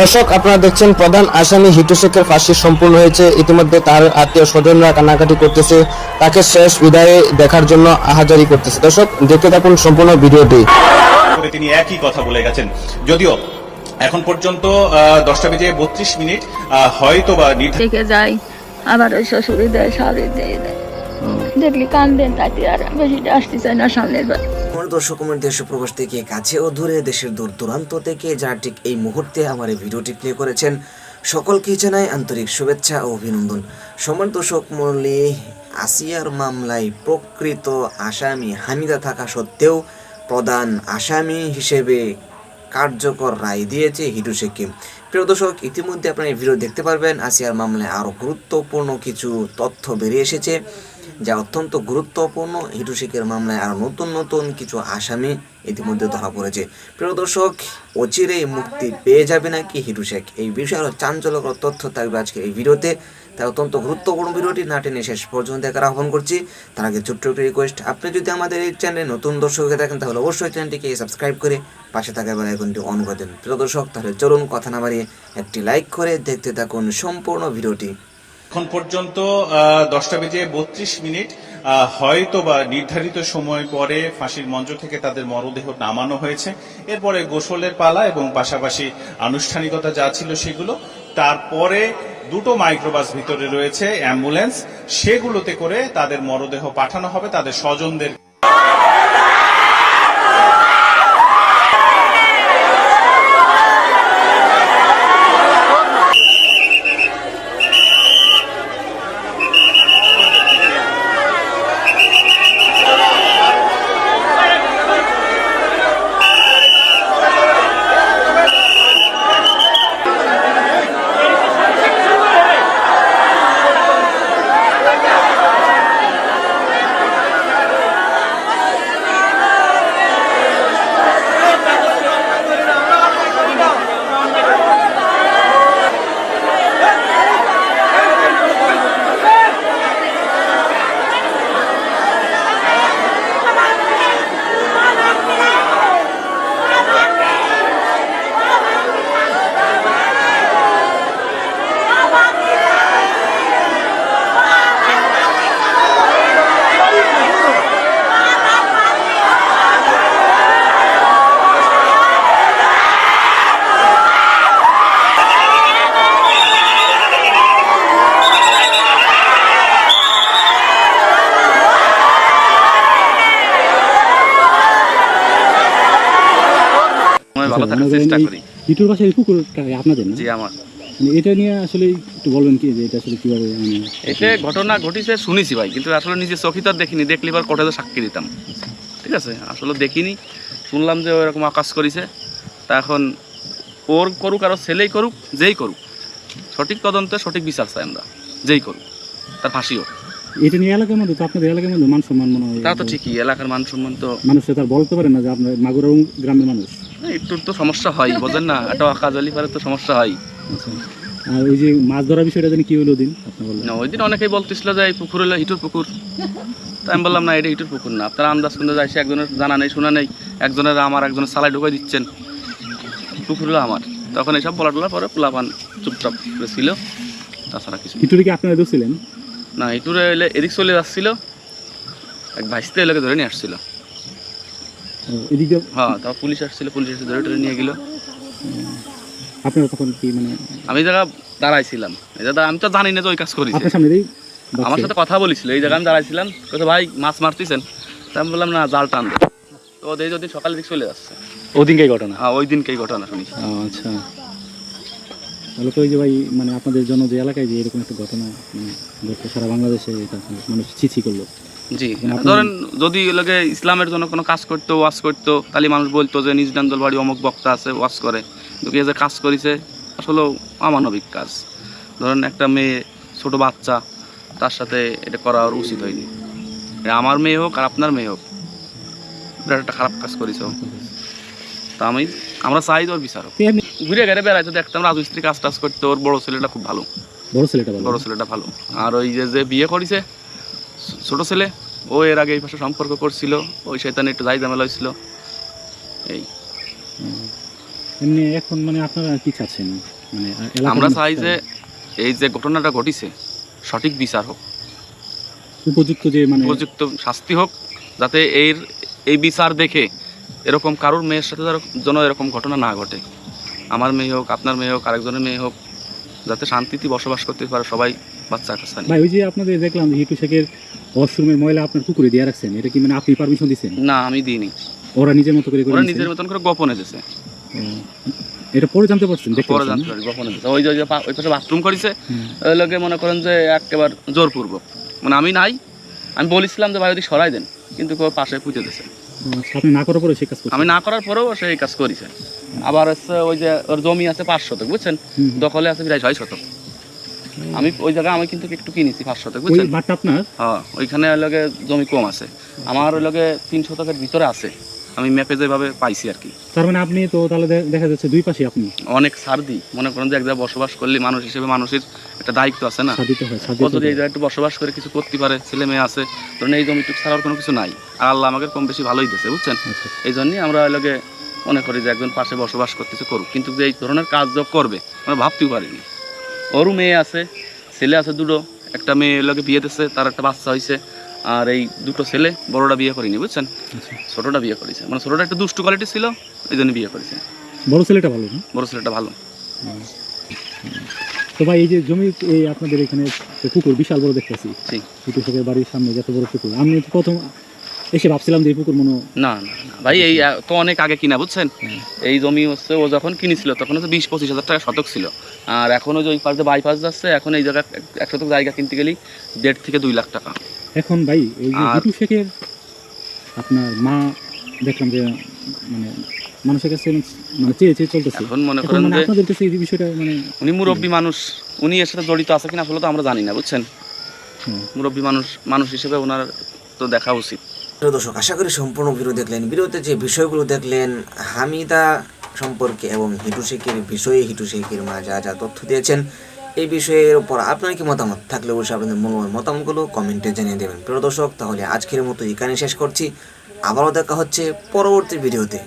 দর্শক আপনারা দেখছেন প্রধান আসামি হিটু শেখের ফাঁসি সম্পূর্ণ হয়েছে। ইতিমধ্যে তার আত্মীয় স্বজনরা কান্নাকাটি করতেছে। তাকে শেষ বিদায়ে দেখার জন্য আহাজারি করতেছে। দর্শক দেখতে থাকুন সম্পূর্ণ ভিডিওটি। তিনি একই কথা বলে গেছেন। যদিও এখন পর্যন্ত দশটা বেজে বত্রিশ মিনিট হয়তো বা যাই আবার ওই শ্বশুরি দেয় শাড়ি দিয়ে দেয়। দেখলি কান্দেন তাতে আর বেশি আসতে চাই না আমার দর্শক আমার দেশ প্রবাস থেকে কাছে ও দূরে, দেশের দূর দূরান্ত থেকে যারা ঠিক এই মুহূর্তে আমার এই ভিডিওটি প্লে করেছেন সকলকেই জানাই আন্তরিক শুভেচ্ছা ও অভিনন্দন। সমান দর্শক আসিয়ার মামলায় প্রকৃত আসামি হামিদা থাকা সত্ত্বেও প্রধান আসামি হিসেবে কার্যকর রায় দিয়েছে হিটু শেখকে। প্রিয় দর্শক, ইতিমধ্যে আপনারা এই ভিডিও দেখতে পারবেন, আসিয়ার মামলায় আরও গুরুত্বপূর্ণ কিছু তথ্য বেরিয়ে এসেছে যা অত্যন্ত গুরুত্বপূর্ণ। হিটু শেখের মামলায় আরও নতুন নতুন কিছু আসামি ইতিমধ্যে ধরা পড়েছে। প্রিয় দর্শক, অচিরেই মুক্তি পেয়ে যাবে নাকি হিটু শেখ? এই বিষয়ে আরও চাঞ্চল্যকর তথ্য থাকবে আজকে এই ভিডিওতে। তাই অত্যন্ত গুরুত্বপূর্ণ ভিডিওটি না টেনে শেষ পর্যন্ত দেখার আহ্বান করছি। তার আগে ছোট্ট একটি রিকোয়েস্ট আপনি যদি আমাদের এই চ্যানেলে নতুন দর্শক হয়ে থাকেন, তাহলে অবশ্যই চ্যানেলটিকে সাবস্ক্রাইব করে পাশে থাকা বেল আইকনটি অন করে দেন। প্রিয় দর্শক, তাহলে চলুন কথা না বাড়িয়ে একটি লাইক করে দেখতে থাকুন সম্পূর্ণ ভিডিওটি। এখন পর্যন্ত দশটা বেজে বত্রিশ মিনিট হয়তো বা নির্ধারিত সময় পরে ফাঁসির মঞ্চ থেকে তাদের মরদেহ নামানো হয়েছে। এরপরে গোসলের পালা এবং পাশাপাশি আনুষ্ঠানিকতা যা ছিল সেগুলো। তারপরে দুটো মাইক্রোবাস ভিতরে রয়েছে অ্যাম্বুলেন্স। সেগুলোতে করে তাদের মরদেহ পাঠানো হবে তাদের স্বজনদের ভালো থাকার চেষ্টা করি। ইটুর পাশে পুকুরটা আপনাদের না? জি আমার। মানে এটা নিয়ে আসলে একটু বলবেন কি যে এটা আসলে কীভাবে মানে ঘটনা ঘটিছে শুনেছি ভাই কিন্তু আসলে নিজে চোখে তো দেখিনি। দেখলে এবার কোর্টে সাক্ষী দিতাম। ঠিক আছে? আসলে দেখিনি। শুনলাম যে ওরকম আকাশ করেছে। তা এখন ওর করুক আর ছেলেই করুক যেই করুক। সঠিক তদন্তে সঠিক বিচার চাই আমরা যেই করুক। তার ফাঁসি হোক। এটা নিয়ে এলাকার মধ্যে তো আপনাদের এলাকার মধ্যে মান সম্মান মনে হয় তা তো ঠিকই এলাকার মান সম্মান তো মানুষ তো তার বলতে পারে না যে আপনার মাগুরা গ্রামের মানুষ। একটু তো সমস্যা হয় বোঝেন না একটা কাজলি পারে তো সমস্যা হয়। আচ্ছা। আর ওই যে মাছ ধরার বিষয়টা জানি কি হলো দিন? না ওই দিন অনেকেই বলতেছিল যে এই পুকুর হলো হিটুর পুকুর। তাই আমি বললাম না এটা হিটুর পুকুর না। আপনারা আন্দাজ করতে যাইছে একজনের জানা নেই শোনা নেই একজনের আমার একজনের সালাই ঢুকাই দিচ্ছেন। পুকুর হলো আমার। তখন এইসব বলা টলার পরে পোলাপান চুপচাপ ছিল তাছাড়া কিছু না। ইটুরে কি আপনারা ধরছিলেন না হিটুরে এলে এদিক চলে যাচ্ছিল এক ভাইসতে এলাকে ধরে নিয়ে আসছিল। এদিকে? হ্যাঁ তারপর পুলিশ আসছিল পুলিশ এসে ধরে টরে নিয়ে গেল। আপনারা তখন কি মানে আমি জায়গা দাঁড়াইছিলাম। এই জায়গা আমি তো জানি না যে ওই কাজ করেছে। দিয়ে আমার সাথে কথা বলেছিল এই জায়গায় আমি দাঁড়াইছিলাম। কোথাও ভাই মাছ মারতেছেন? তা আমি বললাম না জাল টান তো ওদের যদি সকালের দিকে চলে যাচ্ছে। ওদিনকাই ঘটনা? হ্যাঁ ওই দিনকেই ঘটনা শুনি। আচ্ছা। তাহলে তো ওই যে ভাই মানে আপনাদের জন্য যে এলাকায় যে এরকম একটা ঘটনা মানে ঘটলো সারা বাংলাদেশে এটা মানুষ ছিছি করল। জি। ধরেন যদি লোকে ইসলামের জন্য কোনো কাজ করতো ওয়াজ করতো তাহলে মানুষ বলতো যে নিজ ডান্দল বাড়ি অমুক বক্তা আছে ওয়াজ করে। এই যে কাজ করেছে আসলেও অমানবিক কাজ। ধরেন একটা মেয়ে ছোট বাচ্চা তার সাথে এটা করা উচিত হয়নি। এটা আমার মেয়ে হোক আর আপনার মেয়ে হোক বিরাট একটা খারাপ কাজ করেছ তা আমি আমরা চাই ঘুরে ঘেরে বেড়াইতো দেখতাম রাজমিস্ত্রি কাজ টাজ করতো ওর বড় ছেলেটা খুব ভালো। বড় ছেলেটা বড় ছেলেটা ভালো। আর ওই যে যে বিয়ে করেছে ছোট ছেলে ও এর আগে এই পাশে সম্পর্ক করছিল ওই শয়তানে একটু যাই ঝামেলা হয়েছিল। এই। এমনি এখন মানে আপনারা কি চাচ্ছেন? মানে আমরা চাই যে এই যে ঘটনাটা ঘটিছে সঠিক বিচার হোক। উপযুক্ত যে মানে উপযুক্ত শাস্তি হোক যাতে এর এই বিচার দেখে এরকম কারোর মেয়ের সাথে যেন- এরকম ঘটনা না ঘটে। আমার মেয়ে হোক আপনার মেয়ে হোক আরেকজনের মেয়ে হোক যাতে শান্তিতে বসবাস করতে পারে সবাই বাচ্চা কাচ্চা ভাই ওই যে আপনাদের দেখলাম যে হিটু শেখের ওয়াশরুমের ময়লা আপনার পুকুরে দিয়ে রাখছেন এটা কি মানে আপনি পারমিশন দিচ্ছেন না আমি দিইনি। ওরা নিজের মতো করে ওরা নিজের মতন করে গোপনে ও, এটা পরে জানতে পারছেন দেখতে পরে জানতে পারি গোপনে দিছে। ওই যে ওই পাশে বাথরুম করেছে ওই লোকে মনে করেন যে একেবার জোরপূর্বক। মানে আমি নাই আমি বলেছিলাম যে ভাই ওদিকে সরাই দেন। কিন্তু পাশে ও, আচ্ছা, আপনি না করার পরে সেই কাজ আমি না করার পরেও সেই কাজ করেছে। আবার হচ্ছে ওই যে ওর জমি আছে পাঁচ শতক বুঝছেন? দখলে আছে প্রায় ছয় শতক। আমি ওই জায়গায় আমি কিন্তু একটু কিনেছি পাঁচ শতক বুঝছেন? আপনার? হ্যাঁ ওইখানে ওই লগে জমি কম আছে। আমার ওই লগে তিন শতকের ভিতরে আছে। আমি ম্যাপে যেভাবে পাইছি আর কি। তার মানে আপনি তো তাহলে দেখা যাচ্ছে দুই পাশে আপনি? অনেক সার দিই মনে করেন যে এক জায়গায় বসবাস করলে মানুষ হিসেবে মানুষের একটা দায়িত্ব আছে না? হয় ও যদি এই। জায়গায় একটু বসবাস করে কিছু করতে পারে ছেলে মেয়ে আছে ধরুন এই জমিটুকু ছাড়ার কোনো কিছু নাই। আর আল্লাহ আমাকে কম বেশি ভালোই দিয়েছে বুঝছেন? আচ্ছা। এই জন্যই আমরা ওই লগে মনে করি যে একজন পাশে বসবাস করতেছে করুক। কিন্তু যে এই ধরনের কাজ যোগ করবে আমরা ভাবতেও পারিনি। ওরও মেয়ে আছে ছেলে আছে দুটো। একটা মেয়ে লগে বিয়ে দিচ্ছে তার একটা বাচ্চা হয়েছে আর এই দুটো ছেলে বড়টা বিয়ে করিনি বুঝছেন? আচ্ছা। ছোটটা বিয়ে করেছে। মানে ছোটটা একটু দুষ্টু কোয়ালিটি ছিল এই জন্য বিয়ে করেছে। বড় ছেলেটা ভালো না? বড় ছেলেটা ভালো। তো ভাই এই যে জমি এই আপনাদের এখানে পুকুর বিশাল বড় দেখতেছি। জি। বাড়ির সামনে যত বড় পুকুর আমি প্রথম এসে ভাবছিলাম যে পুকুর মনে না না ভাই এই তো অনেক আগে কিনা বুঝছেন? এই জমি হচ্ছে ও যখন কিনেছিল তখন হচ্ছে বিশ পঁচিশ হাজার টাকা শতক ছিল। আর এখন ওই যে ওই পাশে বাইপাস যাচ্ছে এখন এই জায়গা এক শতক জায়গা কিনতে গেলেই দেড় থেকে দুই লাখ টাকা। এখন ভাই এই যে হিটু শেখের আপনার মা দেখলাম যে মানে মানুষের কাছে মানে চেয়ে চেয়ে চলতেছে। এখন মনে করেন মানে যে আপনাদের কাছে এই বিষয়টা মানে উনি মুরব্বী মানুষ উনি এর সাথে জড়িত আছে কিনা আসলে তো আমরা জানি না বুঝছেন। মুরব্বী মানুষ মানুষ হিসেবে ওনার তো দেখা উচিত। দর্শক আশা করি সম্পূর্ণ ভিডিও দেখলেন। ভিডিওতে যে বিষয়গুলো দেখলেন হামিদা সম্পর্কে এবং হিটু শেখের বিষয়ে হিটু শেখের মা যা যা তথ্য দিয়েছেন এই বিষয়ের উপর আপনার কি মতামত? থাকলে অবশ্যই আপনাদের মূল্যবান মতামতগুলো কমেন্টে জানিয়ে দেবেন। প্রিয় দর্শক, তাহলে আজকের মতো এখানে শেষ করছি। আবারও দেখা হচ্ছে পরবর্তী ভিডিওতে।